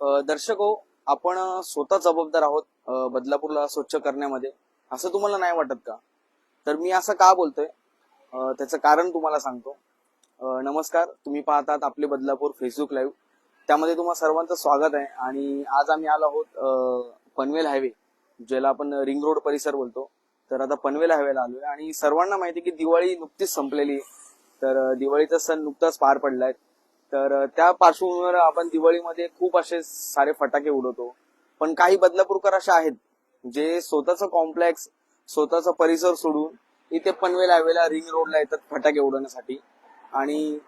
दर्शक हो आपण स्वतः जबाबदार आहोत बदलापूरला स्वच्छ करण्यामध्ये. असं तुम्हाला नाही वाटत का? तर मी असं का बोलतोय? त्याचं कारण तुम्हाला सांगतो. नमस्कार तुम्ही पाहतात आपले बदलापूर फेसबुक लाईव्ह. त्यामध्ये तुम्हाला सर्वांचं स्वागत आहे आणि आज आम्ही आलो आहोत पनवेल हायवे ज्याला आपण रिंग रोड परिसर बोलतो. तर आता पनवेल हायवेला आलोय आणि सर्वांना माहिती की दिवाळी नुकतीच संपलेली आहे. तर दिवाळीचा सण नुकताच पार पडलाय. तर त्या पार्श्वभूमीवर आपण दिवाळीमध्ये खूप असे सारे फटाके उडवतो. पण काही बदलापूरकर असे आहेत जे स्वतःचं कॉम्प्लेक्स स्वतःचा परिसर सोडून इथे पनवेल हायवेला रिंग रोडला येतात फटाके उडवण्यासाठी. आणि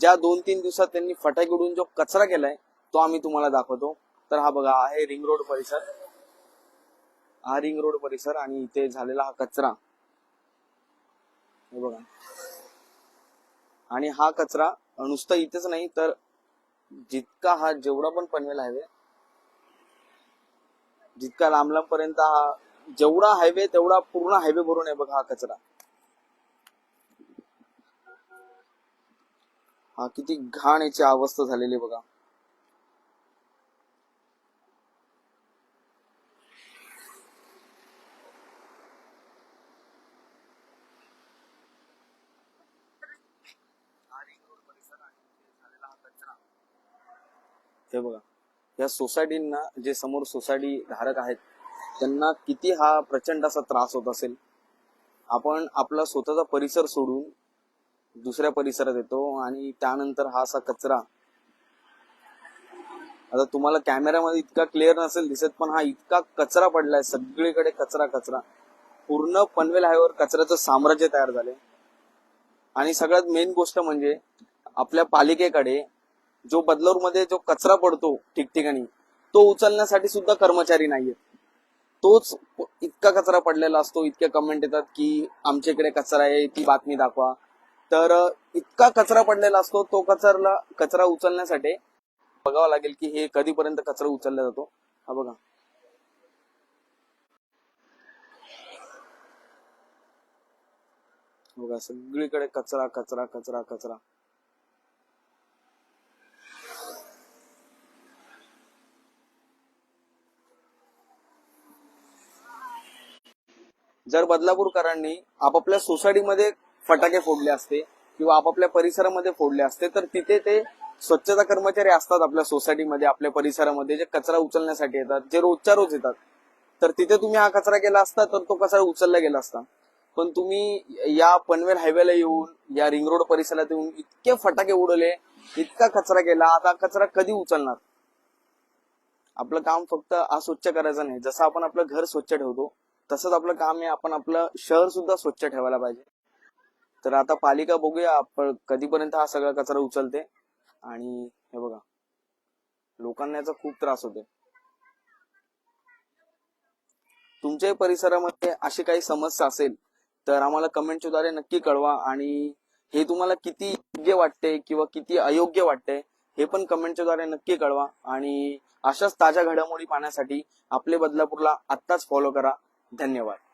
ज्या दोन तीन दिवसात त्यांनी फटाके उडून जो कचरा केलाय तो आम्ही तुम्हाला दाखवतो. तर हा बघा आहे रिंग रोड परिसर. हा रिंग रोड परिसर आणि इथे झालेला हा कचरा. हे बघा. आणि हा कचरा नुसता इथेच नाही तर जितका हा जेवढा पण पनवेल हायवे जितका लांब लांब पर्यंत हा जेवढा हायवे तेवढा पूर्ण हायवे भरून आहे बघा हा कचरा. हा किती घाण याची अवस्था झालेली आहे बघा. हे बघा. या सोसायटींना जे समोर सोसायटी धारक आहेत त्यांना किती हा प्रचंड असा त्रास होत असेल? आपण आपला स्वतःचा परिसर सोडून दुसऱ्या परिसरात येतो आणि त्यानंतर हा असा कचरा. आता तुम्हाला कॅमेऱ्यामध्ये इतका क्लिअर नसेल दिसत पण हा इतका कचरा पडलाय सगळीकडे कचरा कचरा. पूर्ण पनवेल हायवेवर कचऱ्याचं साम्राज्य तयार झाले आणि सगळ्यात मेन गोष्ट म्हणजे आपल्या पालिकेकडे जो बदलापूरमध्ये जो कचरा पडतो ठिकठिकाणी तो उचलण्यासाठी सुद्धा कर्मचारी नाहीयेत. तोच इतका कचरा पडलेला असतो इतके कमेंट येतात की आमच्या इकडे कचरा आहे ती बातमी दाखवा. तर इतका कचरा पडलेला असतो तो कचरा कचरा उचलण्यासाठी बघावं लागेल की हे कधीपर्यंत कचरा उचलला जातो. हा बघा. बघा सगळीकडे कचरा कचरा कचरा कचरा. जर बदलापूरकरांनी आपापल्या सोसायटीमध्ये फटाके फोडले असते किंवा आपापल्या परिसरामध्ये फोडले असते तर तिथे ते स्वच्छता कर्मचारी असतात आपल्या सोसायटीमध्ये आपल्या परिसरामध्ये जे कचरा उचलण्यासाठी येतात जे रोजच्या रोज येतात. तर तिथे तुम्ही हा कचरा केला असता तर तो कचरा उचलला गेला असता. पण तुम्ही या पनवेल हायवेला येऊन या रिंग रोड परिसरात येऊन इतके फटाके उडवले इतका कचरा केला आता कचरा कधी उचलणार? आपलं काम फक्त अस्वच्छ करायचं नाही. जसं आपण आपलं घर स्वच्छ ठेवतो तसंच आपलं काम आहे आपण आपलं शहर सुद्धा स्वच्छ ठेवायला पाहिजे. तर आता पालिका बघूया आपण कधीपर्यंत हा सगळा कचरा उचलते. आणि हे बघा लोकांना याचा खूप त्रास होते तुमच्याही परिसरामध्ये अशी काही समस्या असेल तर आम्हाला कमेंटच्याद्वारे नक्की कळवा. आणि हे तुम्हाला किती योग्य वाटते किंवा किती अयोग्य वाटते हे पण कमेंटच्याद्वारे नक्की कळवा. आणि अशाच ताज्या घडामोडी पाहण्यासाठी आपले बदलापूरला आत्ताच फॉलो करा. धन्यवाद.